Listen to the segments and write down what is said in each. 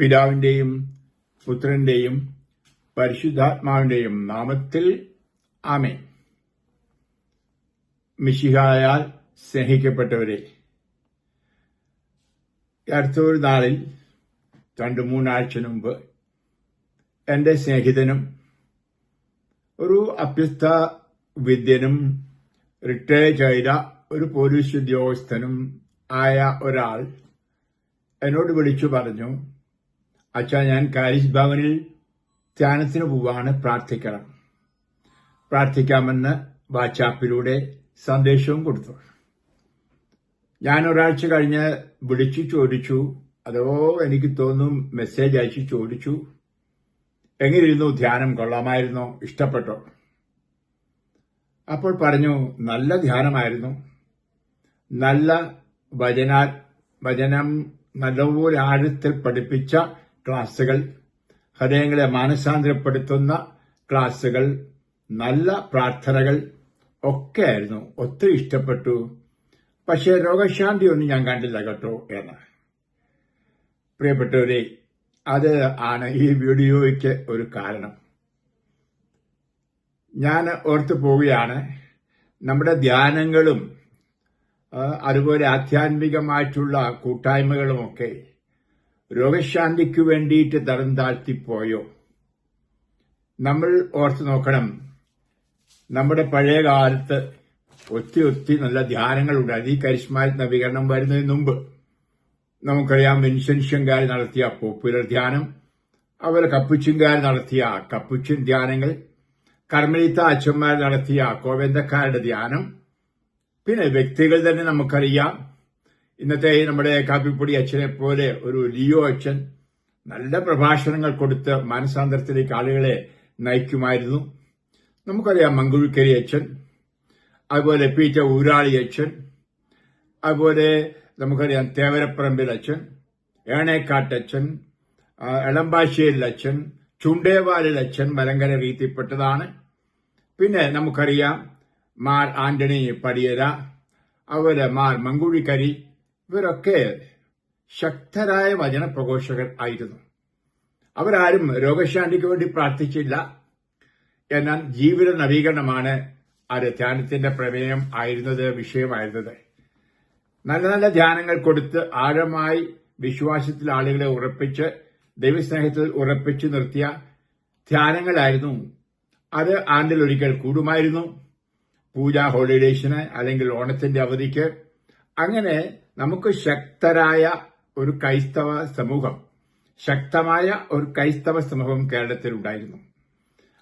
പിതാവിന്റെയും പുത്രന്റെയും പരിശുദ്ധാത്മാവിന്റെയും നാമത്തിൽ ആമേ മിശിഹായാൽ സ്നേഹിക്കപ്പെട്ടവരെ അടുത്തൊരു നാളിൽ രണ്ട് മൂന്നാഴ്ച മുമ്പ് എന്റെ സ്നേഹിതനും ഒരു അഭ്യസ്ത വിദ്യനും റിട്ടയർ ചെയ്ത ഒരു പോലീസ് ഉദ്യോഗസ്ഥനും ആയ ഒരാൾ എന്നോട് വിളിച്ചു പറഞ്ഞു അച്ഛാ ഞാൻ കാലിജ് ഭവനിൽ ധ്യാനത്തിന് പോവാണ്. പ്രാർത്ഥിക്കണം. പ്രാർത്ഥിക്കാമെന്ന് വാട്സാപ്പിലൂടെ സന്ദേശവും കൊടുത്തു. ഞാൻ ഒരാഴ്ച കഴിഞ്ഞ് വിളിച്ചു ചോദിച്ചു. അതോ എനിക്ക് തോന്നും മെസ്സേജ് അയച്ചു ചോദിച്ചു. എങ്ങനെയിരുന്നു? ധ്യാനം കൊള്ളാമായിരുന്നോ? ഇഷ്ടപ്പെട്ടോ? അപ്പോൾ പറഞ്ഞു നല്ല ധ്യാനമായിരുന്നു. നല്ല വചനാ വചനം നല്ലപോലെ ആഴത്തിൽ പഠിപ്പിച്ച ക്ലാസ്സുകൾ. ഹൃദയങ്ങളെ മാനസാന്തരപ്പെടുത്തുന്ന ക്ലാസ്സുകൾ. നല്ല പ്രാർത്ഥനകൾ. ഒക്കെ ആയിരുന്നു. ഒത്തിരി ഇഷ്ടപ്പെട്ടു. പക്ഷേ രോഗശാന്തി ഒന്നും ഞാൻ കണ്ടില്ല കേട്ടോ എന്ന്. പ്രിയപ്പെട്ടവരെ അത് ആണ് ഈ വീഡിയോയ്ക്ക് ഒരു കാരണം. ഞാൻ ഓർത്തു പോവുകയാണ്. നമ്മുടെ ധ്യാനങ്ങളും അതുപോലെ ആധ്യാത്മികമായിട്ടുള്ള കൂട്ടായ്മകളുമൊക്കെ രോഗശാന്തിക്ക് വേണ്ടിയിട്ട് തരം താഴ്ത്തിപ്പോയോ? നമ്മൾ ഓർത്തു നോക്കണം. നമ്മുടെ പഴയ കാലത്ത് ഒത്തി ഒത്തി നല്ല ധ്യാനങ്ങളുണ്ടായിരുന്നു ഈ കരിസ്മാറ്റിക് നവീകരണം വരുന്നതിന് മുമ്പ് നമുക്കറിയാം വിൻസെൻഷ്യൻകാർ നടത്തിയ പോപ്പുലർ ധ്യാനം അതുപോലെ കപ്പുച്ചിങ്കാർ നടത്തിയ കപ്പുച്ചിൻ ധ്യാനങ്ങൾ കർമ്മലിത്ത അച്ഛന്മാർ നടത്തിയ കോവേന്തക്കാരുടെ ധ്യാനം പിന്നെ വ്യക്തികൾ തന്നെ നമുക്കറിയാം ഇന്നത്തെ നമ്മുടെ കാപ്പിപ്പൊടി അച്ഛനെ പോലെ ഒരു ലിയോ അച്ഛൻ നല്ല പ്രഭാഷണങ്ങൾ കൊടുത്ത് മാനസാന്തരത്തിലേക്ക് ആളുകളെ നയിക്കുമായിരുന്നു. നമുക്കറിയാം മങ്കുഴിക്കരി അച്ഛൻ അതുപോലെ പീറ്റർ ഊരാളി അച്ഛൻ അതുപോലെ നമുക്കറിയാം തേവരപ്പറമ്പിൽ അച്ഛൻ ഏണേക്കാട്ടച്ഛൻ എളമ്പാശ്ശേരിൽ അച്ഛൻ ചുണ്ടേവാലിൽ അച്ഛൻ മലങ്കര വീത്തിപ്പെട്ടതാണ് പിന്നെ നമുക്കറിയാം മാർ ആന്റണി പടിയര അതുപോലെ മാർ മങ്കുഴിക്കരി ഇവരൊക്കെ ശക്തരായ വചനപ്രഘോഷകർ ആയിരുന്നു. അവരാരും രോഗശാന്തിക്ക് വേണ്ടി പ്രാർത്ഥിച്ചില്ല. എന്നാൽ ജീവിത നവീകരണമാണ് ആ ധ്യാനത്തിന്റെ പ്രമേയം ആയിരുന്നത് വിഷയമായിരുന്നത്. നല്ല നല്ല ധ്യാനങ്ങൾ കൊടുത്ത് ആഴമായി വിശ്വാസത്തിൽ ആളുകളെ ഉറപ്പിച്ച് ദൈവസ്നേഹത്തിൽ ഉറപ്പിച്ചു നിർത്തിയ ധ്യാനങ്ങളായിരുന്നു. അത് ആണ്ടിൽ ഒരിക്കൽ കൂടുമായിരുന്നു. പൂജ ഹോളിഡേസിന് അല്ലെങ്കിൽ ഓണത്തിന്റെ അവധിക്ക്. അങ്ങനെ നമുക്ക് ശക്തരായ ഒരു ക്രൈസ്തവ സമൂഹം ശക്തമായ ഒരു ക്രൈസ്തവ സമൂഹം കേരളത്തിലുണ്ടായിരുന്നു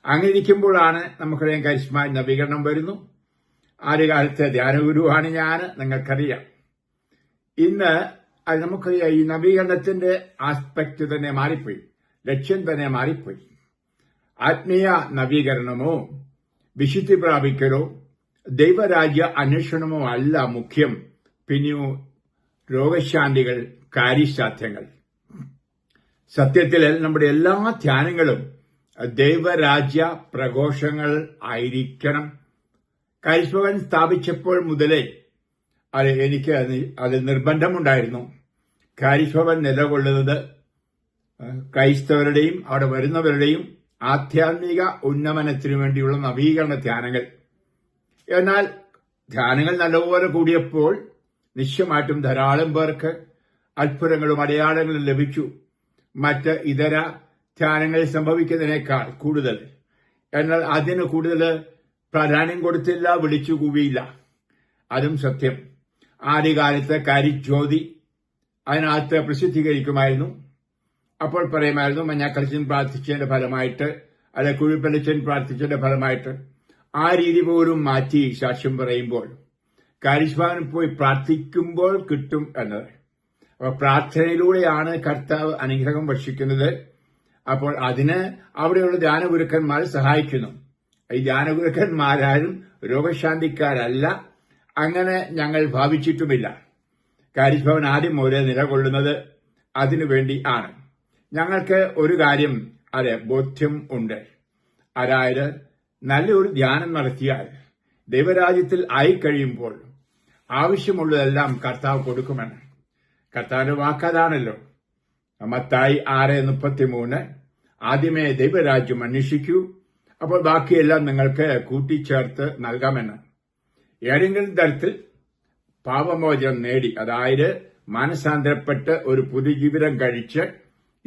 അങ്ങനെ ഇരിക്കുമ്പോഴാണ് നമുക്കറിയാം കരിസ്മ നവീകരണം വരുന്നു. ആദ്യകാലത്തെ ധ്യാനഗുരുവാണ് ഞാൻ നിങ്ങൾക്കറിയാം. ഇന്ന് അത് നമുക്കറിയാം ഈ നവീകരണത്തിന്റെ ആസ്പെക്ട് തന്നെ മാറിപ്പോയി ലക്ഷ്യം തന്നെ മാറിപ്പോയി. ആത്മീയ നവീകരണമോ വിശുദ്ധി പ്രാപിക്കലോ ദൈവരാജ്യ അന്വേഷണമോ അല്ല മുഖ്യം. പിന്നെയോ രോഗശാന്തികൾ കാര്യസാധ്യങ്ങൾ സത്യത്തിൽ നമ്മുടെ എല്ലാ ധ്യാനങ്ങളും ദൈവരാജ്യ പ്രഘോഷങ്ങൾ ആയിരിക്കണം. കരിസ്മകൻ സ്ഥാപിച്ചപ്പോൾ മുതലേ എനിക്ക് അത് നിർബന്ധമുണ്ടായിരുന്നു. കാരിസ്ഭവൻ നിലകൊള്ളുന്നത് ക്രൈസ്തവരുടെയും അവിടെ വരുന്നവരുടെയും ആധ്യാത്മിക ഉന്നമനത്തിനു വേണ്ടിയുള്ള നവീകരണ ധ്യാനങ്ങൾ. എന്നാൽ ധ്യാനങ്ങൾ നല്ലപോലെ കൂടിയപ്പോൾ നിശ്ചയമായിട്ടും ധാരാളം പേർക്ക് അത്ഭുതങ്ങളും അടയാളങ്ങളും ലഭിച്ചു. മറ്റ് ഇതര ധ്യാനങ്ങളിൽ സംഭവിക്കുന്നതിനേക്കാൾ കൂടുതൽ. എന്നാൽ അതിന് കൂടുതൽ പ്രാധാന്യം കൊടുത്തില്ല വിളിച്ചു കൂവിയില്ല അതും സത്യം. ആദ്യകാലത്ത് കരിജ്യോതി അതിനകത്ത് പ്രസിദ്ധീകരിക്കുമായിരുന്നു. അപ്പോൾ പറയുമായിരുന്നു മഞ്ഞാക്കളിച്ചൻ പ്രാർത്ഥിച്ചതിന്റെ ഫലമായിട്ട് അല്ലെ കുഴിപ്പലച്ചൻ പ്രാർത്ഥിച്ചതിന്റെ ഫലമായിട്ട് ആ രീതി പോലും മാറ്റി സാക്ഷ്യം പറയുമ്പോൾ. കാരിസ്മാവിന് പോയി പ്രാർത്ഥിക്കുമ്പോൾ കിട്ടും എന്നത് അപ്പൊ പ്രാർത്ഥനയിലൂടെയാണ് കർത്താവ് അനുഗ്രഹം ഭക്ഷിക്കുന്നത്. അപ്പോൾ അതിന് അവിടെയുള്ള ധ്യാനഗുരുക്കന്മാർ സഹായിക്കുന്നു. ഈ ധ്യാനഗുരുക്കന്മാരാരും രോഗശാന്തിക്കാരല്ല. അങ്ങനെ ഞങ്ങൾ ഭാവിച്ചിട്ടുമില്ല. കാരിസ്ഭവൻ ആദ്യം മുതലേ നിലകൊള്ളുന്നത് അതിനുവേണ്ടി ആണ്. ഞങ്ങൾക്ക് ഒരു കാര്യം അതെ ബോധ്യം ഉണ്ട്. അതായത് നല്ലൊരു ധ്യാനം നടത്തിയാൽ ദൈവരാജ്യത്തിൽ ആയിക്കഴിയുമ്പോൾ ആവശ്യമുള്ളതെല്ലാം കർത്താവ് കൊടുക്കുമെന്ന്. കർത്താവിന്റെ വാക്കതാണല്ലോ മത്തായി ആറ് മുപ്പത്തി മൂന്ന് ആദ്യമേ ദൈവരാജ്യം അന്വേഷിക്കൂ. അപ്പോൾ ബാക്കിയെല്ലാം നിങ്ങൾക്ക് കൂട്ടിച്ചേർത്ത് നൽകാമെന്ന്. ഏതെങ്കിലും തരത്തിൽ പാപമോചനം നേടി അതായത് മാനസാന്തരപ്പെട്ട് ഒരു പുതുജീവിതം കഴിച്ച്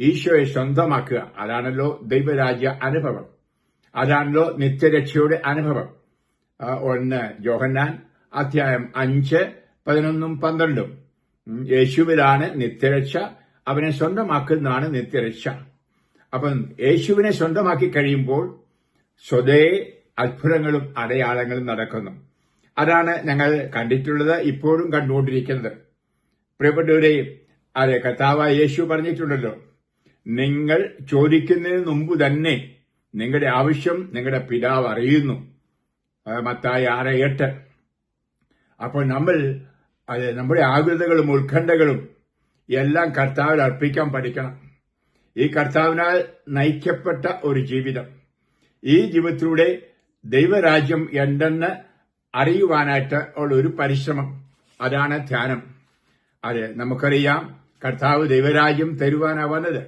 ഈശോയെ സ്വന്തമാക്കുക. അതാണല്ലോ ദൈവരാജ്യ അനുഭവം. അതാണല്ലോ നിത്യരക്ഷയുടെ അനുഭവം. ഒന്ന് ജോഹന്നാൻ അധ്യായം അഞ്ച് പതിനൊന്നും പന്ത്രണ്ടും. യേശുവിലാണ് നിത്യരക്ഷ അവനെ സ്വന്തമാക്കുന്നതാണ് നിത്യരക്ഷ. അപ്പം യേശുവിനെ സ്വന്തമാക്കി കഴിയുമ്പോൾ സ്വതേ അത്ഭുതങ്ങളും അടയാളങ്ങളും നടക്കുന്നു. അതാണ് ഞങ്ങൾ കണ്ടിട്ടുള്ളത് ഇപ്പോഴും കണ്ടുകൊണ്ടിരിക്കുന്നത്. പ്രിയപ്പെട്ടവരെ അതെ കർത്താവ് യേശു പറഞ്ഞിട്ടുണ്ടല്ലോ നിങ്ങൾ ചോദിക്കുന്നതിന് മുമ്പ് തന്നെ നിങ്ങളുടെ ആവശ്യം നിങ്ങളുടെ പിതാവ് അറിയുന്നു. മത്തായി ആറ് എട്ട്. അപ്പോൾ നമ്മൾ അത് നമ്മുടെ ആകുലതകളും ഉത്കണ്ഠകളും എല്ലാം കർത്താവിൽ അർപ്പിക്കാൻ പഠിക്കണം. ഈ കർത്താവിനാൽ നയിക്കപ്പെട്ട ഒരു ജീവിതം. ഈ ജീവിതത്തിലൂടെ ദൈവരാജ്യം എന്തെന്ന് അറിയുവാനായിട്ട് ഉള്ള ഒരു പരിശ്രമം. അതാണ് ധ്യാനം. അതെ നമുക്കറിയാം കർത്താവ് ദൈവരാജ്യം തരുവാനാ വന്നത്.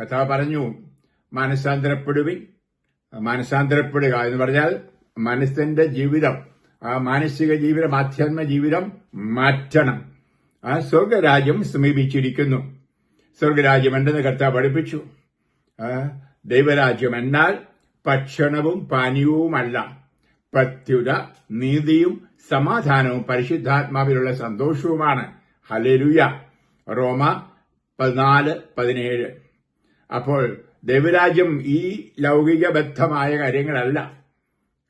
കർത്താവ് പറഞ്ഞു മാനസാന്തരപ്പെടുവിൻ മാനസാന്തരപ്പെടുക എന്ന് പറഞ്ഞാൽ മനസ്സിന്റെ ജീവിതം ആ മാനസിക ജീവിതം ആധ്യാത്മ ജീവിതം മാറ്റണം. ആ സ്വർഗരാജ്യം സമീപിച്ചിരിക്കുന്നു. സ്വർഗരാജ്യം എന്തെന്ന് കർത്താവ് പഠിപ്പിച്ചു? ദൈവരാജ്യം എന്നാൽ ഭക്ഷണവും പാനീയവുമല്ല. പ്രത്യുത നീതിയും സമാധാനവും പരിശുദ്ധാത്മാവിലുള്ള സന്തോഷവുമാണ്. ഹലരുയ റോമ പതിനാല് പതിനേഴ്. അപ്പോൾ ദൈവരാജ്യം ഈ ലൗകികബദ്ധമായ കാര്യങ്ങളല്ല.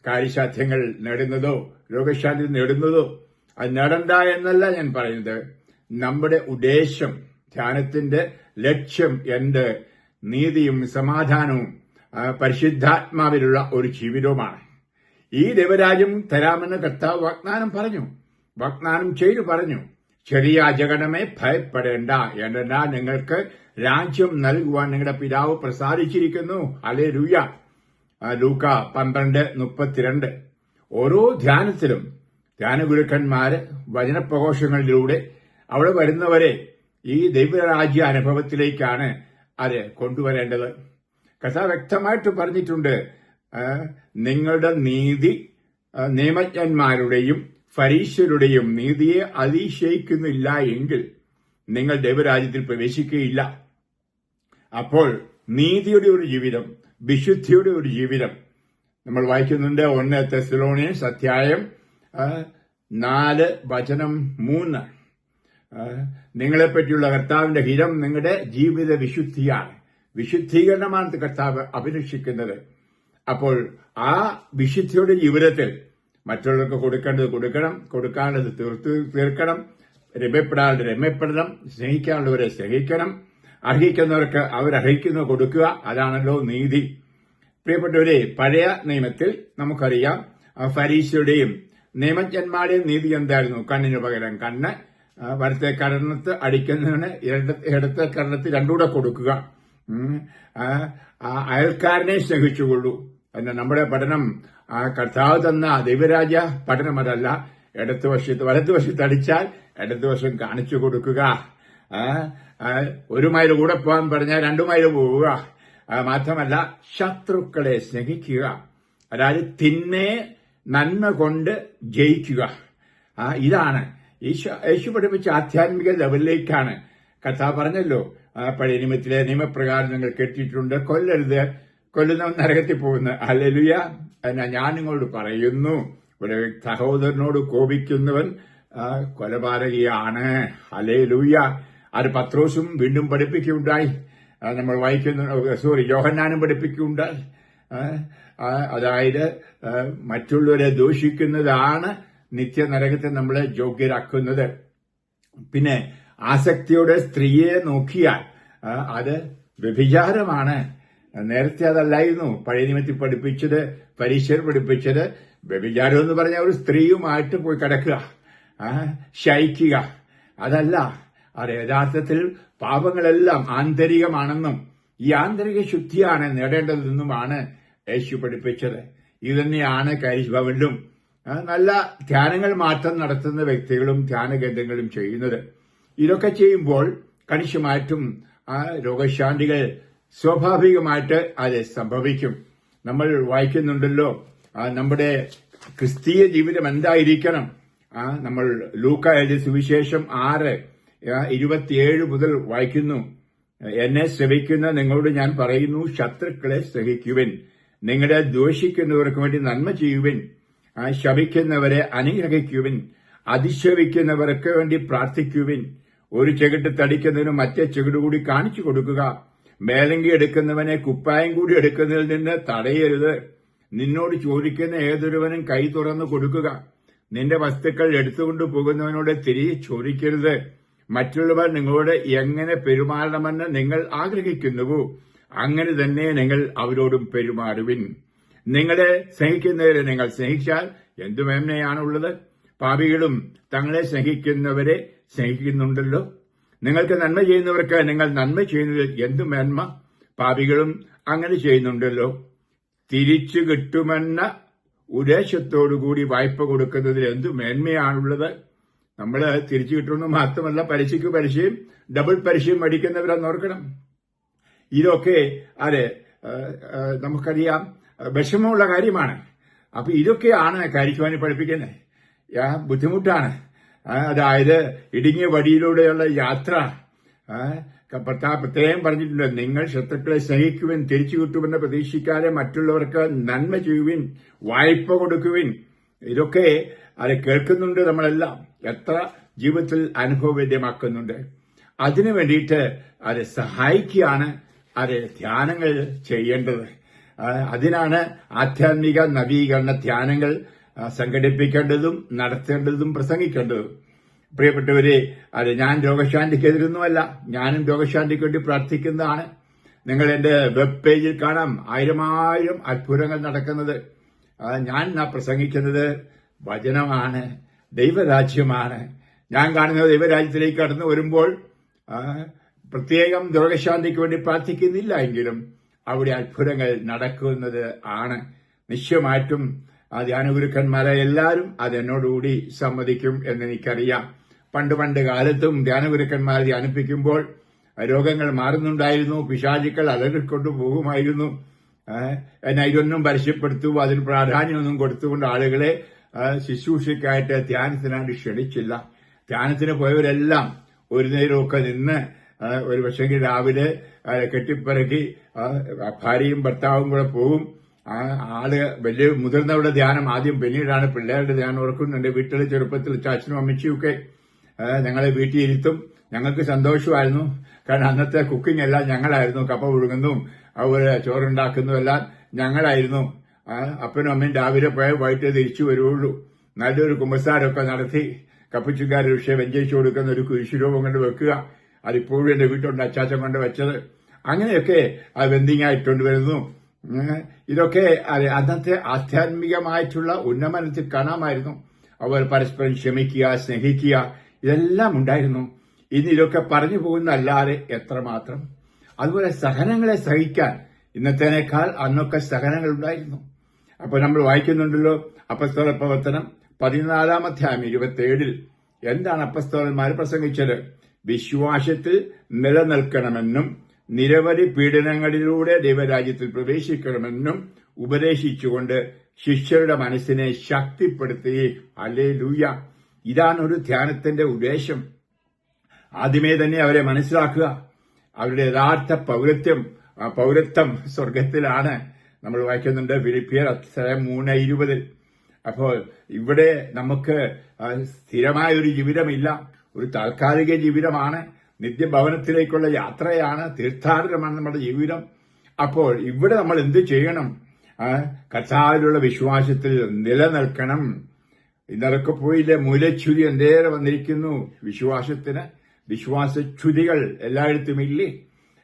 കാര്യസാധ്യങ്ങൾ നേടുന്നതോ രോഗശാന്തി നേടുന്നതോ അത് നേടണ്ട എന്നല്ല ഞാൻ പറയുന്നത്. നമ്മുടെ ഉദ്ദേശം ധ്യാനത്തിന്റെ ലക്ഷ്യം എന്ത്? നീതിയും സമാധാനവും പരിശുദ്ധാത്മാവിലുള്ള ഒരു ജീവിതവുമാണ്. ഈ ദൈവരാജ്യം തരാമെന്ന് കർത്താവ് വാഗ്ദാനം പറഞ്ഞു. വാഗ്ദാനം ചെയ്തു പറഞ്ഞു. ചെറിയ അജഗണമേ ഭയപ്പെടേണ്ട എന്നാൽ നിങ്ങൾക്ക് രാജ്യം നൽകുവാൻ നിങ്ങളുടെ പിതാവ് പ്രസാദിച്ചിരിക്കുന്നു. അലേ രൂയ ലൂക്ക പന്ത്രണ്ട് മുപ്പത്തിരണ്ട്. ഓരോ ധ്യാനത്തിലും ധ്യാനഗുരുക്കന്മാര് വചനപ്രഘോഷങ്ങളിലൂടെ അവിടെ വരുന്നവരെ ഈ ദൈവരാജ്യ അനുഭവത്തിലേക്കാണ് അത് കൊണ്ടുവരേണ്ടത്. കഥ വ്യക്തമായിട്ട് പറഞ്ഞിട്ടുണ്ട്. നിങ്ങളുടെ നീതി നിയമജ്ഞന്മാരുടെയും ഫരീശ്വരുടെയും നീതിയെ അതിശയിക്കുന്നില്ല എങ്കിൽ നിങ്ങൾ ദൈവരാജ്യത്തിൽ പ്രവേശിക്കുകയില്ല. അപ്പോൾ നീതിയുടെ ഒരു ജീവിതം വിശുദ്ധിയുടെ ഒരു ജീവിതം നമ്മൾ വായിക്കുന്നുണ്ട് ഒന്ന് തെസ്ലോണിയൻസ് അധ്യായം നാല് വചനം മൂന്ന്. നിങ്ങളെ നിങ്ങളെപ്പറ്റിയുള്ള കർത്താവിന്റെ ഹിരം നിങ്ങളുടെ ജീവിത വിശുദ്ധിയാണ്. വിശുദ്ധീകരണമാണ് കർത്താവ് അഭിലഷിക്കുന്നത്. അപ്പോൾ ആ വിശുദ്ധിയുടെ ജീവിതത്തിൽ മറ്റുള്ളവർക്ക് കൊടുക്കേണ്ടത് കൊടുക്കണം കൊടുക്കാനുള്ളത് തീർത്ത് തീർക്കണം രമ്യപ്പെടാനുള്ളത് രമ്യപ്പെടണം സ്നേഹിക്കാനുള്ളവരെ സ്നേഹിക്കണം അർഹിക്കുന്നവർക്ക് അവരർഹിക്കുന്നത് കൊടുക്കുക അതാണല്ലോ നീതി. പ്രിയപ്പെട്ടവരെ പഴയ നിയമത്തിൽ നമുക്കറിയാം ഫരീശയുടെയും നിയമജ്ഞന്മാരുടെയും നീതി എന്തായിരുന്നു? കണ്ണിന് പകരം കണ്ണ് വലത്തെ കരണത്ത് അടിക്കുന്നതിന് ഇടത്തെ കരണത്ത് രണ്ടുകൂടെ കൊടുക്കുക. അയൽക്കാരനെ സ്നേഹിച്ചുകൊള്ളൂ. എന്ന നമ്മുടെ പഠനം കർത്താവ് തന്ന ദൈവരാജ പഠനം അതല്ല. ഇടത്ത് വശത്ത് വലത്ത് വശത്ത് അടിച്ചാൽ ഇടതുവശം വശം കാണിച്ചു കൊടുക്കുക. ഒരു മൈൽ കൂടെ പോകാൻ പറഞ്ഞാൽ രണ്ടു മൈൽ പോവുക. മാത്രമല്ല ശത്രുക്കളെ സ്നേഹിക്കുക. അതായത് തിന്മയെ നന്മ കൊണ്ട് ജയിക്കുക. ഇതാണ്. യേശു പഠിപ്പിച്ച ആധ്യാത്മിക ലെവലിലേക്കാണ്. കഥ പറഞ്ഞല്ലോ പഴയ നിയമത്തിലെ നിയമപ്രകാരം നിങ്ങൾ കെട്ടിയിട്ടുണ്ട് കൊല്ലരുത്. കൊല്ലുന്നവൻ നരകത്തിൽ പോകുന്നു. അല്ലലുയ എന്നാ ഞാൻ നിങ്ങളോട് പറയുന്നു ഒരു സഹോദരനോട് കോപിക്കുന്നവൻ കൊലപാതകിയാണ്. അലേ അലേലൂയ അത് പത്രോസും വീണ്ടും പഠിപ്പിക്കുകയുണ്ടായി. നമ്മൾ വായിക്കുന്ന സോറി യോഹന്നാനും പഠിപ്പിക്കുന്നുണ്ട് അതായത് മറ്റുള്ളവരെ ദൂഷിക്കുന്നതാണ് നിത്യനരകത്തെ നമ്മളെ യോഗ്യരാക്കുന്നത്. പിന്നെ ആസക്തിയോടെ സ്ത്രീയെ നോക്കിയാൽ അത് വ്യഭിചാരമാണ്. നേരത്തെ അതല്ലായിരുന്നു. പഴയ നിയമത്തിൽ പഠിപ്പിച്ചത് പരീക്ഷർ പഠിപ്പിച്ചത് വ്യഭിചാരം എന്ന് പറഞ്ഞ ഒരു സ്ത്രീയുമായിട്ട് പോയി കിടക്കുക ശയിക്കുക. അതല്ല അത് യഥാർത്ഥത്തിൽ പാപങ്ങളെല്ലാം ആന്തരികമാണെന്നും ഈ ആന്തരിക ശുദ്ധിയാണ് നേടേണ്ടതെന്നുമാണ് യേശു പഠിപ്പിച്ചത്. ഇത് തന്നെയാണ് നല്ല ധ്യാനങ്ങൾ മാത്രം നടത്തുന്ന വ്യക്തികളും ധ്യാന കേന്ദ്രങ്ങളും ചെയ്യുന്നത്. ഇതൊക്കെ ചെയ്യുമ്പോൾ കണിശമായിട്ടും ആ രോഗശാന്തികൾ സ്വാഭാവികമായിട്ട് അത് സംഭവിക്കും. നമ്മൾ വായിക്കുന്നുണ്ടല്ലോ നമ്മുടെ ക്രിസ്തീയ ജീവിതം എന്തായിരിക്കണം? നമ്മൾ ലൂക്ക എഴുതിയ സുവിശേഷം ആറ് ഇരുപത്തിയേഴ് മുതൽ വായിക്കുന്നു. എന്നെ ശ്രമിക്കുന്ന നിങ്ങളോട് ഞാൻ പറയുന്നു ശത്രുക്കളെ സഹിക്കുവിൻ നിങ്ങളെ ദോഷിക്കുന്നവർക്ക് വേണ്ടി നന്മ ചെയ്യുവിൻ. ശപിക്കുന്നവരെ അനുഗ്രഹിക്കുവിൻ. അതിശവിക്കുന്നവർക്ക് വേണ്ടി പ്രാർത്ഥിക്കുവിൻ. ഒരു ചെകിട്ട് തടിക്കുന്നതിന് മറ്റേ ചെകിട് കൂടി കാണിച്ചു കൊടുക്കുക. മേലങ്കി എടുക്കുന്നവനെ കുപ്പായം കൂടി എടുക്കുന്നതിൽ നിന്ന് തടയരുത്. നിന്നോട് ചോദിക്കുന്ന ഏതൊരുവനും കൈ തുറന്നു കൊടുക്കുക. നിന്റെ വസ്തുക്കൾ എടുത്തുകൊണ്ട് പോകുന്നവനോട് തിരികെ ചോദിക്കരുത്. മറ്റുള്ളവർ നിങ്ങളോട് എങ്ങനെ പെരുമാറണമെന്ന് നിങ്ങൾ ആഗ്രഹിക്കുന്നുവോ അങ്ങനെ തന്നെ നിങ്ങൾ അവരോടും പെരുമാറുവിൻ. നിങ്ങളെ സ്നേഹിക്കുന്നവരെ നിങ്ങൾ സ്നേഹിച്ചാൽ എന്തു മേന്മയാണുള്ളത്? പാപികളും തങ്ങളെ സ്നേഹിക്കുന്നവരെ സ്നേഹിക്കുന്നുണ്ടല്ലോ. നിങ്ങൾക്ക് നന്മ ചെയ്യുന്നവർക്ക് നിങ്ങൾ നന്മ ചെയ്യുന്നതിൽ എന്തു മേന്മ? പാപികളും അങ്ങനെ ചെയ്യുന്നുണ്ടല്ലോ. തിരിച്ചു കിട്ടുമെന്ന ഉദ്ദേശത്തോടുകൂടി വായ്പ കൊടുക്കുന്നതിൽ എന്തു മേന്മയാണുള്ളത്? നമ്മൾ തിരിച്ചു കിട്ടുമെന്ന് മാത്രമല്ല പലിശയ്ക്ക് പലിശയും ഡബിൾ പലിശയും മേടിക്കുന്നവരെന്ന് ഓർക്കണം. ഇതൊക്കെ അതെ നമുക്കറിയാം വിഷമമുള്ള കാര്യമാണ്. അപ്പൊ ഇതൊക്കെയാണ് കരിക്കുവാനി പഠിപ്പിക്കുന്നത്. ബുദ്ധിമുട്ടാണ്. അതായത് ഇടുങ്ങിയ വടിയിലൂടെയുള്ള യാത്ര. കർത്താവ് പ്രത്യേകം പറഞ്ഞിട്ടുണ്ട് നിങ്ങൾ ശത്രുക്കളെ സ്നേഹിക്കുവിൻ തിരിച്ചു കിട്ടുമെന്ന് പ്രതീക്ഷിക്കാതെ മറ്റുള്ളവർക്ക് നന്മ ചെയ്യുവിൻ വായ്പ കൊടുക്കുവിൻ. ഇതൊക്കെ അത് കേൾക്കുന്നുണ്ട് നമ്മളെല്ലാം. എത്ര ജീവിതത്തിൽ അനുഭവവേദ്യമാക്കുന്നുണ്ട്. അതിനു വേണ്ടിയിട്ട് അത് സഹായിക്കുകയാണ് അത് ധ്യാനങ്ങൾ ചെയ്യേണ്ടത്. അതിനാണ് ആധ്യാത്മിക നവീകരണ ധ്യാനങ്ങൾ സംഘടിപ്പിക്കേണ്ടതും നടത്തേണ്ടതും പ്രസംഗിക്കേണ്ടതും. പ്രിയപ്പെട്ടവരെ അത് ഞാൻ രോഗശാന്തിക്കെതിരൊന്നുമല്ല ഞാനും രോഗശാന്തിക്ക് വേണ്ടി പ്രാർത്ഥിക്കുന്നതാണ്. നിങ്ങൾ എന്റെ വെബ് പേജിൽ കാണാം. ആയിരമായിരം അത്ഭുതങ്ങൾ നടക്കുന്നത്. ഞാൻ പ്രസംഗിക്കുന്നത് വചനമാണ് ദൈവരാജ്യമാണ്. ഞാൻ കാണുന്ന ദൈവരാജ്യത്തിലേക്ക് കടന്നു വരുമ്പോൾ പ്രത്യേകം ദുർഗശാന്തിക്ക് വേണ്ടി പ്രാർത്ഥിക്കുന്നില്ല എങ്കിലും അവിടെ അത്ഭുതങ്ങൾ നടക്കുന്നത് ആണ്. നിശ്ചയമായിട്ടും ആ ധ്യാനഗുരുക്കന്മാരെ എല്ലാവരും അതെന്നോടുകൂടി സമ്മതിക്കും എന്ന് എനിക്കറിയാം പണ്ട് പണ്ട് കാലത്തും ധ്യാനഗുരുക്കന്മാരെ ധ്യാനിപ്പിക്കുമ്പോൾ രോഗങ്ങൾ മാറുന്നുണ്ടായിരുന്നു പിശാചുക്കൾ അലറിക്കൊണ്ടു പോകുമായിരുന്നു. എന്നെ ഇതൊന്നും പരസ്യപ്പെടുത്തു അതിന് പ്രാധാന്യമൊന്നും കൊടുത്തുകൊണ്ട് ആളുകളെ ശുശ്രൂഷയ്ക്കായിട്ട് ധ്യാനത്തിനായിട്ട് ക്ഷണിച്ചില്ല. ധ്യാനത്തിന് പോയവരെല്ലാം ഒരു നേരമൊക്കെ നിന്ന് ഒരു പക്ഷെങ്കിൽ രാവിലെ കെട്ടിപ്പിറക്കി ഭാര്യയും ഭർത്താവും കൂടെ പോകും ആൾ വലിയ മുതിർന്നവരുടെ ധ്യാനം ആദ്യം പിന്നീടാണ് പിള്ളേരുടെ ധ്യാനം ഓർക്കുന്നുണ്ട്. വീട്ടിലെ ചെറുപ്പത്തിൽ ചാച്ചനും അമ്മച്ചിയും ഒക്കെ ഞങ്ങളെ വീട്ടിൽ ഇരുത്തും ഞങ്ങൾക്ക് സന്തോഷമായിരുന്നു. കാരണം അന്നത്തെ കുക്കിംഗ് എല്ലാം ഞങ്ങളായിരുന്നു. കപ്പ പുഴുങ്ങുന്നതും അതുപോലെ ചോറുണ്ടാക്കുന്നതും എല്ലാം ഞങ്ങളായിരുന്നു. അപ്പനും അമ്മയും രാവിലെ പോയാൽ വൈകിട്ട് തിരിച്ചു വരുള്ളൂ നല്ലൊരു കുമ്പസാരമൊക്കെ നടത്തി കപ്പിച്ചുകാരി വിഷയം വെഞ്ചരിച്ചു കൊടുക്കുന്ന ഒരു കുരിശുരൂപം കൊണ്ട് വെക്കുക. അതിപ്പോഴും എന്റെ വീട്ടുണ്ട് അച്ചാച്ചൻ കൊണ്ട് വെച്ചത്. അങ്ങനെയൊക്കെ അത് വെന്തിങ് ആയിട്ടുണ്ട് വരുന്നു. ഇതൊക്കെ അന്നത്തെ ആധ്യാത്മികമായിട്ടുള്ള ഉന്നമനത്തിൽ കാണാമായിരുന്നു. അവർ പരസ്പരം ക്ഷമിക്കുക സ്നേഹിക്കുക ഇതെല്ലാം ഉണ്ടായിരുന്നു. ഇന്ന് ഇതൊക്കെ പറഞ്ഞു പോകുന്നല്ലാതെ എത്രമാത്രം? അതുപോലെ സഹനങ്ങളെ സഹിക്കാൻ ഇന്നത്തേനേക്കാൾ അന്നൊക്കെ സഹനങ്ങൾ ഉണ്ടായിരുന്നു അപ്പൊ നമ്മൾ വായിക്കുന്നുണ്ടല്ലോ അപ്പസ്തോല പ്രവർത്തനം പതിനാലാം അധ്യായം ഇരുപത്തിയേഴിൽ എന്താണ് അപ്പസ്തോലന്മാർ പ്രസംഗിച്ചത്? വിശ്വാസത്തിൽ നിലനിൽക്കണമെന്നും നിരവധി പീഡനങ്ങളിലൂടെ ദൈവരാജ്യത്തിൽ പ്രവേശിക്കണമെന്നും ഉപദേശിച്ചുകൊണ്ട് ശിഷ്യരുടെ മനസ്സിനെ ശക്തിപ്പെടുത്തി. അല്ലേ ലൂയ ഇതാണ് ഒരു ധ്യാനത്തിന്റെ ഉദ്ദേശം. ആദ്യമേ തന്നെ അവരെ മനസ്സിലാക്കുക. അവരുടെ യഥാർത്ഥ പൗരത്വം പൗരത്വം സ്വർഗത്തിലാണ് നമ്മൾ വായിക്കുന്നുണ്ട് ഫിലിപ്പിയർ അധ്യായം മൂന്ന് ഇരുപതിൽ. അപ്പോൾ ഇവിടെ നമുക്ക് സ്ഥിരമായ ഒരു ജീവിതമില്ല. ഒരു താൽക്കാലിക ജീവിതമാണ്. നിത്യഭവനത്തിലേക്കുള്ള യാത്രയാണ്. തീർത്ഥാടനമാണ് നമ്മുടെ ജീവിതം. അപ്പോൾ ഇവിടെ നമ്മൾ എന്ത് ചെയ്യണം? കർത്താവിലുള്ള വിശ്വാസത്തിൽ നിലനിൽക്കണം. ഇന്നലൊക്കെ പോയില്ലേ മൂലച്യുതി എന്തേറെ വന്നിരിക്കുന്നു? വിശ്വാസത്തിന്. വിശ്വാസച്ഛുതികൾ എല്ലായിടത്തും ഇല്ലേ?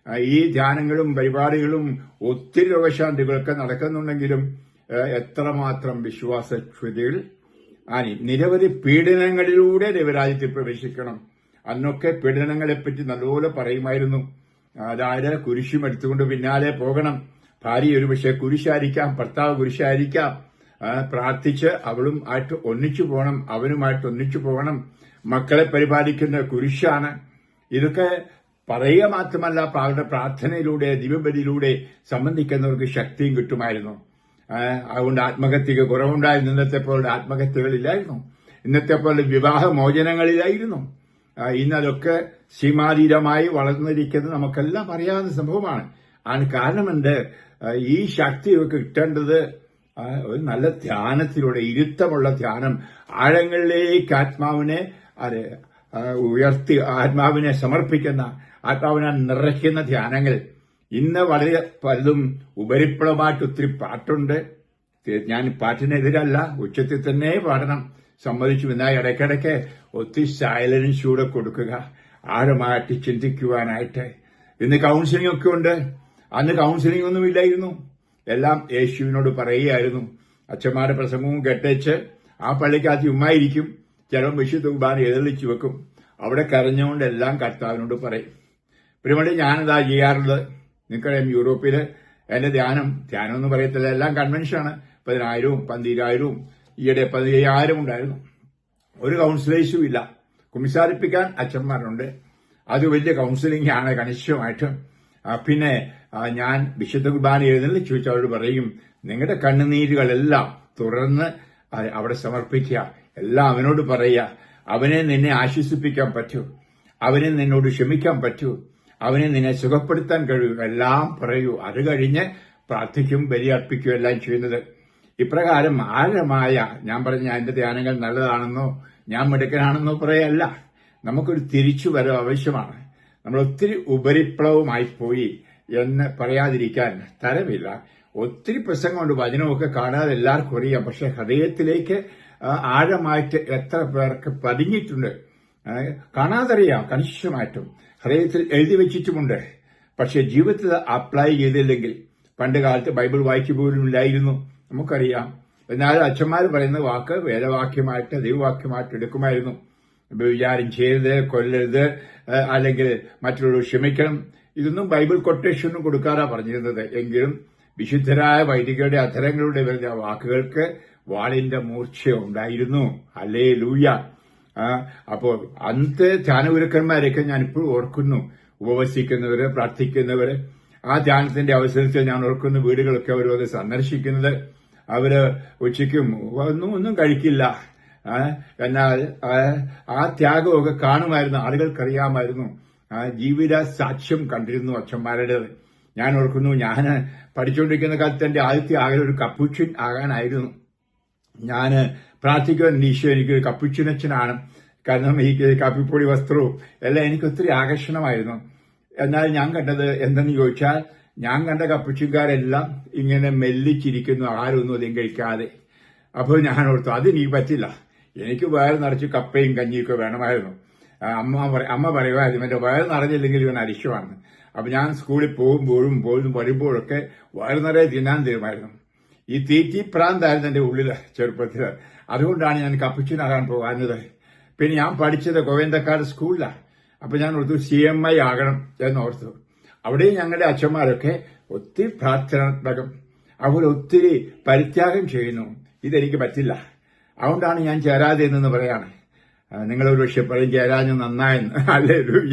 ഈ ധ്യാനങ്ങളും പരിപാടികളും ഒത്തിരി രോഗശാന്തികളൊക്കെ നടക്കുന്നുണ്ടെങ്കിലും എത്രമാത്രം വിശ്വാസച്യുതികൾ ആനി നിരവധി പീഡനങ്ങളിലൂടെ ദൈവരാജ്യത്തിൽ പ്രവേശിക്കണം. അന്നൊക്കെ പീഡനങ്ങളെപ്പറ്റി നല്ലപോലെ പറയുമായിരുന്നു. അതായത് കുരിശും എടുത്തുകൊണ്ട് പിന്നാലെ പോകണം. ഭാര്യ ഒരു പക്ഷേ കുരിശായിരിക്കാം ഭർത്താവ് കുരിശായിരിക്കാം. പ്രാർത്ഥിച്ച് അവളും ആയിട്ട് ഒന്നിച്ചു പോകണം അവനുമായിട്ട് ഒന്നിച്ചു പോകണം. മക്കളെ പരിപാലിക്കുന്ന കുരിശാണ്. ഇതൊക്കെ പറയുക മാത്രമല്ല അവരുടെ പ്രാർത്ഥനയിലൂടെ ദിവ്യബലിയിലൂടെ സംബന്ധിക്കുന്നവർക്ക് ശക്തിയും കിട്ടുമായിരുന്നു. അതുകൊണ്ട് ആത്മഹത്യക്ക് കുറവുണ്ടായിരുന്നു. ഇന്നത്തെ പോലെ ആത്മഹത്യകളില്ലായിരുന്നു. ഇന്നത്തെ പോലെ വിവാഹ മോചനങ്ങളിലായിരുന്നു ആ, ഇന്നതൊക്കെ സീമാതീതമായി വളർന്നിരിക്കുന്നത് നമുക്കെല്ലാം അറിയാവുന്ന സംഭവമാണ്. അതിന് കാരണമുണ്ട് ഈ ശക്തിയൊക്കെ കിട്ടേണ്ടത് ഒരു നല്ല ധ്യാനത്തിലൂടെ ഇരുത്തമുള്ള ധ്യാനം. ആഴങ്ങളിലേക്ക് ആത്മാവിനെ ഉയർത്തി ആത്മാവിനെ സമർപ്പിക്കുന്ന ആത്മാവിനെ നിറയ്ക്കുന്ന ധ്യാനങ്ങൾ. ഇന്ന് വളരെ പലതും ഉപരിപ്ലവമായിട്ട് ഒത്തിരി പാട്ടുണ്ട്. ഞാൻ പാട്ടിനെതിരല്ല ഉച്ചത്തിൽ തന്നെ പാടണം. സമ്മതിച്ചു എന്നാൽ ഇടയ്ക്കിടയ്ക്ക് ഒത്തിരി സൈലൻസ് കൂടെ കൊടുക്കുക. ആഴമായിട്ട് ചിന്തിക്കുവാനായിട്ട്. ഇന്ന് കൗൺസിലിംഗ് ഒക്കെ ഉണ്ട്. അന്ന് കൗൺസിലിംഗ് ഒന്നും ഇല്ലായിരുന്നു. എല്ലാം യേശുവിനോട് പറയുകയായിരുന്നു. അച്ഛന്മാരുടെ പ്രസംഗവും കെട്ടേച്ച് ആ പള്ളിക്കകത്ത് ഉമ്മായിരിക്കും. ചിലവും വിശുദ്ധ കുർബാന എഴുതിച്ചു വെക്കും. അവിടെ കരഞ്ഞുകൊണ്ട് എല്ലാം കർത്താവിനോട് പറയും. പിന്നീട് ഞാനിതാ ചെയ്യാറുള്ളത്. നിങ്ങൾക്കറിയാം യൂറോപ്പിൽ എന്റെ ധ്യാനം ധ്യാനം എന്ന് പറയത്തില്ല എല്ലാം കൺവെൻഷനാണ്. പതിനായിരവും പന്തിരായിരവും ഈയിടെ പതിനയ്യായിരം ഉണ്ടായിരുന്നു. ഒരു കൗൺസിലേഴ്സും ഇല്ല. കുമിസാരിപ്പിക്കാൻ അച്ഛന്മാരുണ്ട്. അത് വലിയ കൗൺസിലിംഗ് ആണ് കണിശമായിട്ട് പിന്നെ ഞാൻ വിശുദ്ധ കുർബാന എഴുന്നള്ളി ചോദിച്ചവരോട് പറയും നിങ്ങളുടെ കണ്ണുനീരുകളെല്ലാം തുറന്ന് അവിടെ സമർപ്പിക്കുക. എല്ലാം അവനോട് പറയുക. അവനെ നിന്നെ ആശ്വസിപ്പിക്കാൻ പറ്റൂ. അവനെ നിന്നോട് ക്ഷമിക്കാൻ പറ്റൂ. അവനെ നിന്നെ സുഖപ്പെടുത്താൻ കഴിയൂ. എല്ലാം പറയൂ. അത് കഴിഞ്ഞ് പ്രാർത്ഥിക്കും ബലിയർപ്പിക്കും എല്ലാം ചെയ്യുന്നത്. ഇപ്രകാരം ആഴമായ ഞാൻ പറഞ്ഞ എന്റെ ധ്യാനങ്ങൾ നല്ലതാണെന്നോ ഞാൻ മിടുക്കനാണെന്നോ പറയല്ല. നമുക്കൊരു തിരിച്ചുവരവ് ആവശ്യമാണ്. നമ്മൾ ഒത്തിരി ഉപരിപ്ലവമായി പോയി എന്ന് പറയാതിരിക്കാൻ തരമില്ല. ഒത്തിരി പ്രസംഗമുണ്ട്. വചനമൊക്കെ കാണാതെ എല്ലാവർക്കും അറിയാം. പക്ഷെ ഹൃദയത്തിലേക്ക് ആഴമായിട്ട് എത്ര പേർക്ക് പതിഞ്ഞിട്ടുണ്ട്. കാണാതറിയാം. കണിശമായിട്ടും. ഹൃദയത്തിൽ എഴുതി വെച്ചിട്ടുമുണ്ട്. പക്ഷെ ജീവിതത്തിൽ അപ്ലൈ ചെയ്തില്ലെങ്കിൽ പണ്ട് കാലത്ത് ബൈബിൾ വായിച്ചു പോലും ഇല്ലായിരുന്നു. നമുക്കറിയാം. എന്നാൽ അച്ഛന്മാർ പറയുന്ന വാക്ക് വേദവാക്യമായിട്ട് ദൈവവാക്യമായിട്ട് എടുക്കുമായിരുന്നു. വിചാരം ചെയ്യരുത് കൊല്ലരുത് അല്ലെങ്കിൽ മറ്റുള്ളവർ ക്ഷമിക്കണം. ഇതൊന്നും ബൈബിൾ കൊട്ടേഷനും കൊടുക്കാറാ പറഞ്ഞിരുന്നത്. എങ്കിലും വിശുദ്ധരായ വൈദികരുടെ അധരങ്ങളുടെ വരുന്ന വാക്കുകൾക്ക് വാളിന്റെ മൂർച്ച ഉണ്ടായിരുന്നു അല്ലേ ലൂയ അപ്പോൾ അന്നത്തെ ധ്യാനഗുരുക്കന്മാരെയൊക്കെ ഞാൻ ഇപ്പോഴും ഓർക്കുന്നു. ഉപവസിക്കുന്നവര് പ്രാർത്ഥിക്കുന്നവര്. ആ ധ്യാനത്തിന്റെ അവസരത്തിൽ ഞാൻ ഓർക്കുന്ന വീടുകളൊക്കെ അവർ വന്ന് സന്ദർശിക്കുന്നത്. അവർ ഉച്ചയ്ക്കും ഒന്നും ഒന്നും കഴിക്കില്ല. എന്നാൽ ആ, ത്യാഗമൊക്കെ കാണുമായിരുന്നു ആളുകൾക്കറിയാമായിരുന്നു. ജീവിത സാക്ഷ്യം കണ്ടിരുന്നു അച്ഛന്മാരുടെ ഞാൻ ഓർക്കുന്നു ഞാൻ പഠിച്ചുകൊണ്ടിരിക്കുന്ന കാലത്ത് എന്റെ ആദ്യത്തെ ആകെ ഒരു കപ്പുച്ചിൻ ആകാനായിരുന്നു. ഞാൻ പ്രാർത്ഥിക്കുവാൻ ഈശോ എനിക്കൊരു കപ്പുച്ചുനച്ചനാണ് കാരണം ഈ കാപ്പിപ്പൊടി വസ്ത്രവും എല്ലാം എനിക്ക് ഒത്തിരി ആകർഷണമായിരുന്നു. എന്നാൽ ഞാൻ കണ്ടത് എന്തെന്ന് ചോദിച്ചാൽ ഞാൻ കണ്ട കപ്പുച്ചുകാരെല്ലാം ഇങ്ങനെ മെല്ലിച്ചിരിക്കുന്നു. ആരൊന്നും അധികം കഴിക്കാതെ. അപ്പോൾ ഞാൻ ഓർത്തു അത് നീ പറ്റില്ല. എനിക്ക് വയറ് നിറച്ച് കപ്പയും കഞ്ഞിയൊക്കെ വേണമായിരുന്നു. അമ്മ അമ്മ പറയുമായിരുന്നു എന്റെ വയറ് നിറഞ്ഞില്ലെങ്കിൽ ഇവൻ അരിശമാണ് അപ്പൊ ഞാൻ സ്കൂളിൽ പോകുമ്പോഴും പോലും വരുമ്പോഴൊക്കെ വയറ് നിറയെ തിന്നാൻ തരുമായിരുന്നു. ഈ തീറ്റി പ്രാന്തായിരുന്നു എന്റെ ഉള്ളിൽ ചെറുപ്പത്തിൽ അതുകൊണ്ടാണ് ഞാൻ കപ്പുച്ചിനാകാൻ പോകാഞ്ഞത്. പിന്നെ ഞാൻ പഠിച്ചത് ഗോവിന്ദക്കാട് സ്കൂളിലാണ് അപ്പൊ ഞാൻ ഓർത്തു സി എം ഐ ആകണം എന്നോർത്തു. അവിടെയും ഞങ്ങളുടെ അച്ഛന്മാരൊക്കെ ഒത്തിരി പ്രാർത്ഥനാത്മകം അവർ ഒത്തിരി പരിത്യാഗം ചെയ്യുന്നു. ഇതെനിക്ക് പറ്റില്ല. അതുകൊണ്ടാണ് ഞാൻ ചേരാതെ എന്ന് പറയാണ്. നിങ്ങളൊരു പക്ഷെ പറയും ചേരാഞ്ഞ് നന്നായെന്ന്. അല്ലേ രൂപ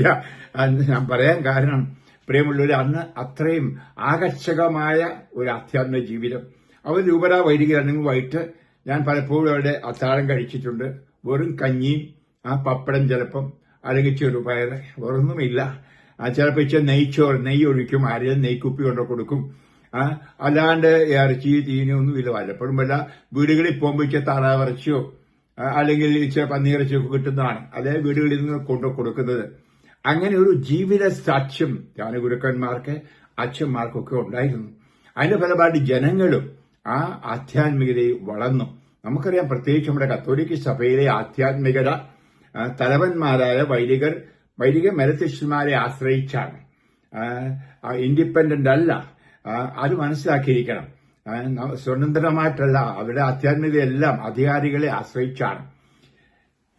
ഞാൻ പറയാൻ കാരണം പ്രിയമുള്ളവർ അന്ന് അത്രയും ആകർഷകമായ ഒരു ആധ്യാത്മിക ജീവിതം. അവർ രൂപരാ വൈദികരാണെങ്കിൽ വൈകിട്ട് ഞാൻ പലപ്പോഴും അവിടെ അത്താഴം കഴിച്ചിട്ടുണ്ട്. വെറും കഞ്ഞിയും ആ പപ്പടം ചിലപ്പം അല്ലെങ്കിൽ ചെറുപയർ വേറൊന്നുമില്ല. ആ ചിലപ്പോൾ ഇച്ചിരി നെയ്ച്ചോറ് നെയ്യ് ഒഴിക്കും ആരെയും നെയ്ക്കുപ്പി കൊണ്ട് കൊടുക്കും. ആ അല്ലാണ്ട് ഇറച്ചി തീനൊന്നുമില്ല വല്ലപ്പോഴും വല്ല വീടുകളിൽ പോകുമ്പോൾ ഇച്ചിരി താറാവിറച്ചിയോ അല്ലെങ്കിൽ അല്ലെങ്കിൽ ഇച്ചിരി പന്നിയിറച്ചിയൊക്കെ കിട്ടുന്നതാണ്. അതേ വീടുകളിൽ നിന്ന് കൊണ്ടു കൊടുക്കുന്നത്. അങ്ങനെ ഒരു ജീവിത സാക്ഷ്യം ധ്യാനഗുരുക്കന്മാർക്ക് അച്ഛന്മാർക്കൊക്കെ ഉണ്ടായിരുന്നു. അതിന്റെ ഫലമായിട്ട് ജനങ്ങളും ആ ആധ്യാത്മികതയിൽ വളർന്നു. നമുക്കറിയാം പ്രത്യേകിച്ച് നമ്മുടെ കത്തോലിക്ക സഭയിലെ ആധ്യാത്മികത തലവന്മാരായ വൈദികർ വൈദിക മെലത്തിഷ്യന്മാരെ ആശ്രയിച്ചാണ്. ഇൻഡിപെൻഡന്റ് അല്ല. അത് മനസ്സിലാക്കിയിരിക്കണം. സ്വതന്ത്രമായിട്ടല്ല അവരുടെ ആധ്യാത്മികതയെല്ലാം അധികാരികളെ ആശ്രയിച്ചാണ്.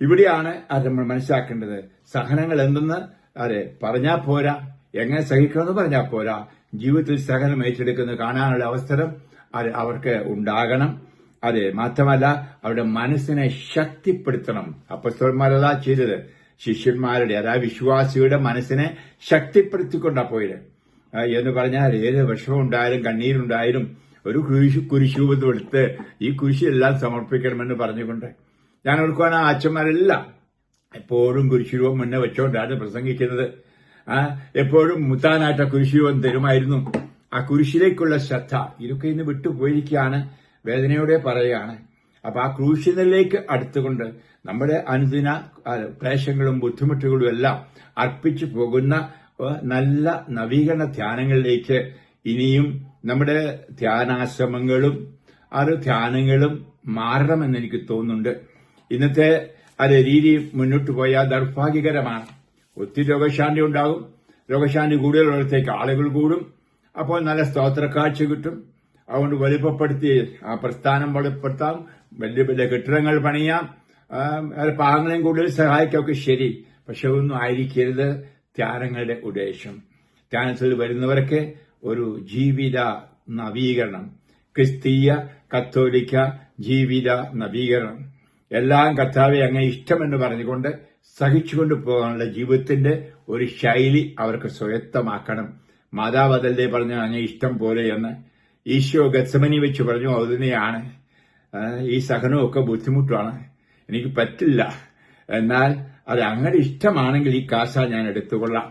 ഇവിടെയാണ് അത് നമ്മൾ മനസ്സിലാക്കേണ്ടത്. സഹനങ്ങൾ എന്തെന്ന്? അതെ പറഞ്ഞാൽ പോരാ. എങ്ങനെ സഹിക്കണമെന്ന് പറഞ്ഞാൽ പോരാ. ജീവിതത്തിൽ സഹനം ഏറ്റെടുക്കുന്നത് കാണാനുള്ള അവസരം അവർക്ക് ഉണ്ടാകണം. അതെ മാത്രമല്ല അവരുടെ മനസ്സിനെ ശക്തിപ്പെടുത്തണം. അപ്പസ്തോന്മാരതാ ചെയ്തത്. ശിഷ്യന്മാരുടെ അതായത് വിശ്വാസിയുടെ മനസ്സിനെ ശക്തിപ്പെടുത്തിക്കൊണ്ടാ പോയത്. എന്ന് പറഞ്ഞാൽ ഏത് വിഷമം ഉണ്ടായാലും കണ്ണീരുണ്ടായാലും ഒരു കുരിശു കുരിശൂപം എടുത്ത് ഈ കുരിശെല്ലാം സമർപ്പിക്കണമെന്ന് പറഞ്ഞുകൊണ്ട്. ഞാൻ ഓർക്കുവാൻ ആ അച്ഛന്മാരെല്ലാം എപ്പോഴും കുരിശുരൂപം മുന്നേ വെച്ചോണ്ടാണ് പ്രസംഗിക്കുന്നത്. എപ്പോഴും മുത്താനായിട്ട് കുരിശുരൂപം തരുമായിരുന്നു. ആ കുരിശിലേക്കുള്ള ശ്രദ്ധ ഇതൊക്കെ ഇന്ന് വിട്ടുപോയിരിക്കുകയാണ്. വേദനയോടെ പറയുകയാണ്. അപ്പൊ ആ ക്രൂശിനിലേക്ക് അടുത്തുകൊണ്ട് നമ്മുടെ അനുദിന ക്ലേശങ്ങളും ബുദ്ധിമുട്ടുകളും എല്ലാം അർപ്പിച്ചു പോകുന്ന നല്ല നവീകരണ ധ്യാനങ്ങളിലേക്ക് ഇനിയും നമ്മുടെ ധ്യാനാശ്രമങ്ങളും അത് ധ്യാനങ്ങളും മാറണമെന്ന് എനിക്ക് തോന്നുന്നുണ്ട്. ഇന്നത്തെ അത് രീതി മുന്നോട്ട് പോയാൽ ദൗർഭാഗ്യകരമാണ്. ഒത്തിരി രോഗശാന്തി ഉണ്ടാകും. രോഗശാന്തി കൂടുതലുള്ളിടത്തേക്ക് ആളുകൾ കൂടും. അപ്പോൾ നല്ല സ്തോത്രക്കാഴ്ച കിട്ടും. അതുകൊണ്ട് വലിപ്പപ്പെടുത്തി ആ പ്രസ്ഥാനം വെളിപ്പെടുത്താം. വലിയ വലിയ കെട്ടിടങ്ങൾ പണിയാം. പാകങ്ങളെയും കൂടുതൽ സഹായിക്കൊക്കെ ശരി. പക്ഷെ ഒന്നും ആയിരിക്കരുത്. ധ്യാനങ്ങളുടെ ഉദ്ദേശം. ധ്യാനത്തിൽ വരുന്നവർക്ക് ഒരു ജീവിത നവീകരണം. ക്രിസ്തീയ കത്തോലിക്ക ജീവിത നവീകരണം. എല്ലാം കർത്താവെ അങ്ങനെ ഇഷ്ടമെന്ന് പറഞ്ഞുകൊണ്ട് സഹിച്ചുകൊണ്ട് പോകാനുള്ള ജീവിതത്തിന്റെ ഒരു ശൈലി അവർക്ക് സ്വയത്തമാക്കണം. മാതാവ് പറഞ്ഞു അങ്ങനെ ഇഷ്ടം പോലെ എന്ന്. ഈശോ ഗത്സമനി വെച്ച് പറഞ്ഞു അതിനെയാണ് ആ, ഈ സഹനമൊക്കെ ബുദ്ധിമുട്ടാണ് എനിക്ക് പറ്റില്ല. എന്നാൽ അത് അങ്ങനെ ഇഷ്ടമാണെങ്കിൽ ഈ കാസ ഞാൻ എടുത്തുകൊള്ളാം.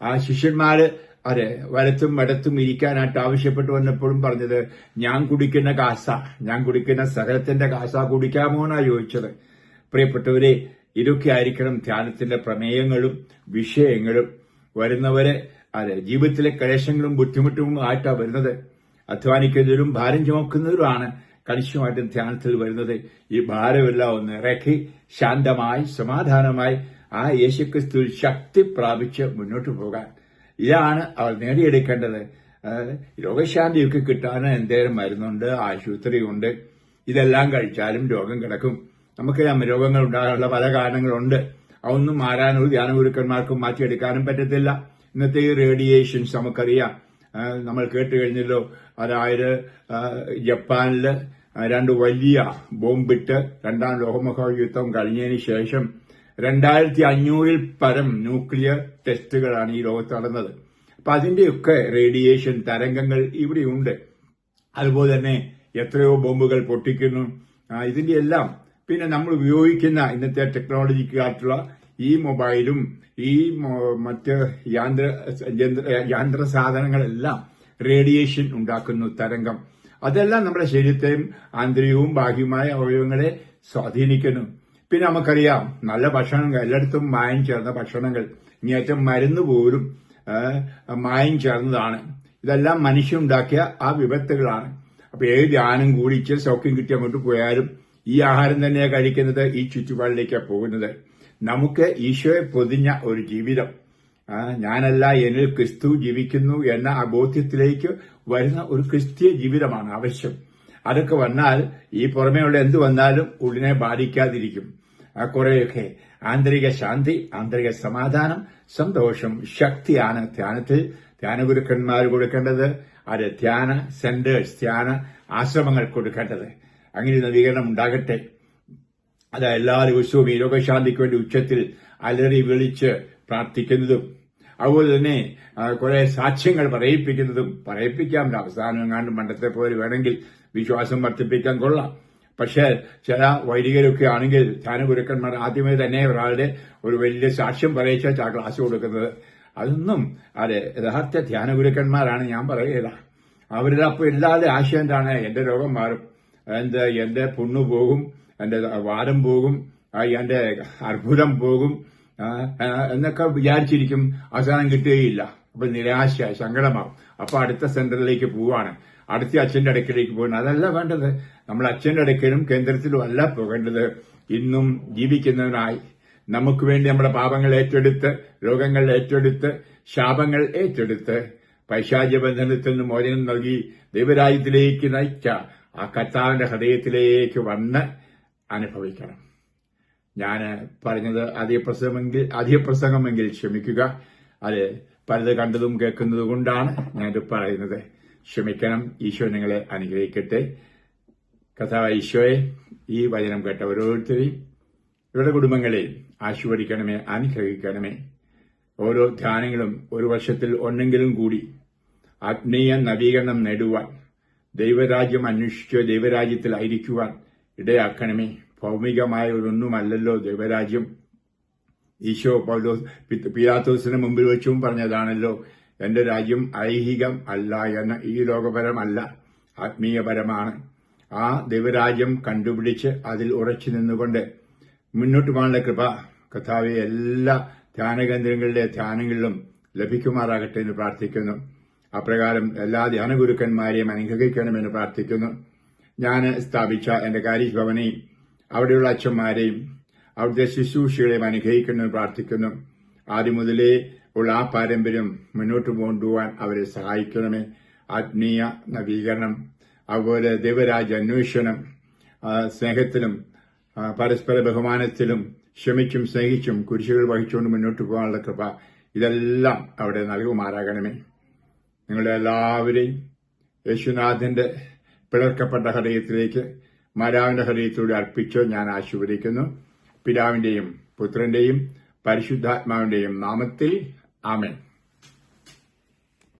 ആ ശിഷ്യന്മാര് അതെ വലത്തും വരത്തും ഇരിക്കാനായിട്ട് ആവശ്യപ്പെട്ടു വന്നപ്പോഴും പറഞ്ഞത് ഞാൻ കുടിക്കുന്ന കാസ ഞാൻ കുടിക്കുന്ന സഹനത്തിന്റെ കാസ കുടിക്കാമോ എന്നാ ചോദിച്ചത്. പ്രിയപ്പെട്ടവരെ ഇതൊക്കെ ആയിരിക്കണം ധ്യാനത്തിന്റെ പ്രമേയങ്ങളും വിഷയങ്ങളും. വരുന്നവരെ അതെ ജീവിതത്തിലെ ക്ലേശങ്ങളും ബുദ്ധിമുട്ടും ആയിട്ടാ വരുന്നത്. അധ്വാനിക്കുന്നതിലും ഭാരം ചുമക്കുന്നതിലുമാണ് കണിശമായിട്ടും ധ്യാനത്തിൽ വരുന്നത്. ഈ ഭാരമെല്ലാം ഒന്ന് ഇറക്കി ശാന്തമായി സമാധാനമായി ആ യേശുക്രിസ്തുവിൽ ശക്തി പ്രാപിച്ച് മുന്നോട്ട് പോകാൻ. ഇതാണ് അവൾ നേടിയെടുക്കേണ്ടത്. രോഗശാന്തിയൊക്കെ കിട്ടാൻ എന്തേലും മരുന്നുണ്ട് ആശുപത്രിയുണ്ട്. ഇതെല്ലാം കഴിച്ചാലും രോഗം കിടക്കും. നമുക്ക് രോഗങ്ങൾ ഉണ്ടാകാനുള്ള പല കാരണങ്ങളുണ്ട്. അതൊന്നും മാറാനും ധ്യാനഗുരുക്കന്മാർക്കും മാറ്റിയെടുക്കാനും പറ്റത്തില്ല. ഇന്നത്തെ ഈ റേഡിയേഷൻസ് നമുക്കറിയാം. നമ്മൾ കേട്ട് കഴിഞ്ഞല്ലോ അതായത് ജപ്പാനിൽ രണ്ട് വലിയ ബോംബിട്ട് രണ്ടാം ലോകമഹായുദ്ധം കഴിഞ്ഞതിന് ശേഷം രണ്ടായിരത്തി അഞ്ഞൂറിൽ പരം ന്യൂക്ലിയർ ടെസ്റ്റുകളാണ് ഈ ലോകത്ത് നടന്നത്. അപ്പൊ അതിന്റെയൊക്കെ റേഡിയേഷൻ തരംഗങ്ങൾ ഇവിടെയുണ്ട്. അതുപോലെ തന്നെ എത്രയോ ബോംബുകൾ പൊട്ടിക്കുന്നു. ഇതിന്റെ എല്ലാം പിന്നെ നമ്മൾ ഉപയോഗിക്കുന്ന ഇന്നത്തെ ടെക്നോളജിക്കായിട്ടുള്ള ഈ മൊബൈലും ഈ മറ്റ് യാന്ത്ര യന്ത്ര യാന്ത്ര സാധനങ്ങളെല്ലാം റേഡിയേഷൻ ഉണ്ടാക്കുന്നു തരംഗം. അതെല്ലാം നമ്മുടെ ശരീരത്തെയും ആന്തരികവും ബാഹ്യവുമായ അവയവങ്ങളെ സ്വാധീനിക്കുന്നു. പിന്നെ നമുക്കറിയാം നല്ല ഭക്ഷണം എല്ലായിടത്തും മായം ചേർന്ന ഭക്ഷണങ്ങൾ. ഇങ്ങേറ്റം മരുന്ന് പോലും മായം ചേർന്നതാണ്. ഇതെല്ലാം മനുഷ്യനുണ്ടാക്കിയ ആ വിപത്തുകളാണ്. അപ്പൊ ഏത് ധ്യാനം കൂടിച്ച് സൗഖ്യം കിട്ടി അങ്ങോട്ട് പോയാലും ഈ ആഹാരം തന്നെയാണ് കഴിക്കുന്നത് ഈ ചുറ്റുപാടിലേക്കാണ് പോകുന്നത്. നമുക്ക് ഈശോയെ പൊതിഞ്ഞ ഒരു ജീവിതം. ഞാനല്ല എന്നിൽ ക്രിസ്തു ജീവിക്കുന്നു എന്ന ആ ബോധ്യത്തിലേക്ക് വരുന്ന ഒരു ക്രിസ്തീയ ജീവിതമാണ് ആവശ്യം. അതൊക്കെ വന്നാൽ ഈ പുറമേയുള്ള എന്ത് വന്നാലും ഉള്ളിനെ ബാധിക്കാതിരിക്കും. കുറെയൊക്കെ. ആന്തരിക ശാന്തി ആന്തരിക സമാധാനം സന്തോഷം ശക്തിയാണ് ധ്യാനത്തിൽ. ധ്യാനഗുരുക്കന്മാർ കൊടുക്കേണ്ടത് അത് ധ്യാന സെന്റേഴ്സ് ധ്യാന ആശ്രമങ്ങൾ കൊടുക്കേണ്ടത്. അങ്ങനെ നവീകരണം ഉണ്ടാകട്ടെ. അത് എല്ലാ ദിവസവും ഈ രോഗശാന്തിക്ക് വേണ്ടി ഉച്ചത്തിൽ അലറി വിളിച്ച് പ്രാർത്ഥിക്കുന്നതും അതുപോലെ തന്നെ കുറെ സാക്ഷ്യങ്ങൾ പറയിപ്പിക്കുന്നതും പറയിപ്പിക്കാം. അവസാനം എങ്ങാണ്ട് മണ്ടത്തെ പോലെ വേണമെങ്കിൽ വിശ്വാസം വർദ്ധിപ്പിക്കാൻ കൊള്ളാം. പക്ഷേ ചില വൈദികരൊക്കെ ആണെങ്കിൽ ധ്യാനഗുരുക്കന്മാർ ആദ്യമേ തന്നെ ഒരാളുടെ ഒരു വലിയ സാക്ഷ്യം പറയിച്ചാൽ ആ ക്ലാസ് കൊടുക്കുന്നത്. അതൊന്നും അതെ യഥാർത്ഥ ധ്യാനഗുരുക്കന്മാരാണ് ഞാൻ പറയുക. അവരുടെ അപ്പോൾ ഇല്ലാതെ ആശയം എന്താണ്? എന്റെ രോഗം മാറും. എന്റെ എന്റെ പുണ്ണു പോകും. എന്റെ വാദം പോകും. എന്റെ അർബുദം പോകും. എന്നൊക്കെ വിചാരിച്ചിരിക്കും. അവസാനം കിട്ടുകയില്ല. അപ്പൊ നിരാശ സങ്കടമാവും അപ്പൊ അടുത്ത സെന്ററിലേക്ക് പോവാണ് അടുത്ത അച്ഛന്റെ അടുക്കലേക്ക് പോകണം അതല്ല വേണ്ടത്. നമ്മൾ അച്ഛന്റെ അടുക്കലും കേന്ദ്രത്തിലും അല്ല പോകേണ്ടത്. ഇന്നും ജീവിക്കുന്നവനായി നമുക്ക് വേണ്ടി നമ്മുടെ പാപങ്ങൾ ഏറ്റെടുത്ത് രോഗങ്ങൾ ഏറ്റെടുത്ത് ശാപങ്ങൾ ഏറ്റെടുത്ത് പൈശാചബന്ധനത്തിൽ നിന്ന് മോചനം നൽകി ദൈവരാജ്യത്തിലേക്ക് നയിച്ച ആ കർത്താവിന്റെ ഹൃദയത്തിലേക്ക് വന്ന് അനുഭവിക്കണം. ഞാൻ പറഞ്ഞത് അധികപ്രസംഗമെങ്കിൽ അധികപ്രസംഗമെങ്കിൽ ക്ഷമിക്കുക. അത് പലത് കണ്ടതും കേൾക്കുന്നത് കൊണ്ടാണ് ഞാനിത് പറയുന്നത്. ക്ഷമിക്കണം. ഈശോ നിങ്ങളെ അനുഗ്രഹിക്കട്ടെ. കഥാവ ഈശോയെ ഈ വചനം കേട്ട ഓരോരുത്തരെയും ഇവരുടെ കുടുംബങ്ങളെ ആശീർവദിക്കണമേ അനുഗ്രഹിക്കണമേ. ഓരോ ധ്യാനങ്ങളും ഒരു വർഷത്തിൽ ഒന്നെങ്കിലും കൂടി ആത്മീയ നവീകരണം നേടുവാൻ ദൈവരാജ്യം അന്വേഷിച്ച് ദൈവരാജ്യത്തിലായിരിക്കുവാൻ ഇടയാക്കണമേ. ഭൗമികമായ ഒരൊന്നുമല്ലല്ലോ ദൈവരാജ്യം. ഈശോ പൗലോസ് പീലാത്തോസിന് മുമ്പിൽ വെച്ചും പറഞ്ഞതാണല്ലോ എന്റെ രാജ്യം ഐഹികം അല്ല എന്ന ഈ ലോകപരമല്ല ആത്മീയപരമാണ്. ആ ദൈവരാജ്യം കണ്ടുപിടിച്ച് അതിൽ ഉറച്ചു നിന്നുകൊണ്ട് മുന്നോട്ട് പോകാനുള്ള കൃപ കഥാവെ എല്ലാ ധ്യാനകേന്ദ്രങ്ങളിലെ ധ്യാനങ്ങളിലും ലഭിക്കുമാറാകട്ടെ എന്ന് പ്രാർത്ഥിക്കുന്നു. അപ്രകാരം എല്ലാ ധ്യാനഗുരുക്കന്മാരെയും അനുഗ്രഹിക്കണമെന്ന് പ്രാർത്ഥിക്കുന്നു. ഞാൻ സ്ഥാപിച്ച എന്റെ കാര്യ ഭവനെയും അവിടെയുള്ള അച്ഛന്മാരെയും അവിടുത്തെ ശുശ്രൂഷകളെയും അനുഗ്രഹിക്കണമെന്ന് പ്രാർത്ഥിക്കുന്നു. ആദ്യം മുതലേ ഉള്ള ആ പാരമ്പര്യം മുന്നോട്ട് കൊണ്ടുപോകാൻ അവരെ സഹായിക്കണമേ. ആത്മീയ നവീകരണം അതുപോലെ ദൈവരാജ അന്വേഷണം സ്നേഹത്തിലും പരസ്പര ബഹുമാനത്തിലും ക്ഷമിച്ചും സ്നേഹിച്ചും കുരിശുകൾ വഹിച്ചുകൊണ്ട് മുന്നോട്ട് പോകാനുള്ള കൃപ ഇതെല്ലാം അവിടെ നൽകുമാറാകണമേ. നിങ്ങളെല്ലാവരെയും യേശുനാഥന്റെ പിളർക്കപ്പെട്ട ഹൃദയത്തിലേക്ക് മാരാവിന്റെ ഹൃദയത്തിലൂടെ അർപ്പിച്ച് ഞാൻ ആശീർവദിക്കുന്നു. പിതാവിന്റെയും പുത്രന്റെയും പരിശുദ്ധാത്മാവിന്റെയും നാമത്തിൽ ആമേൻ.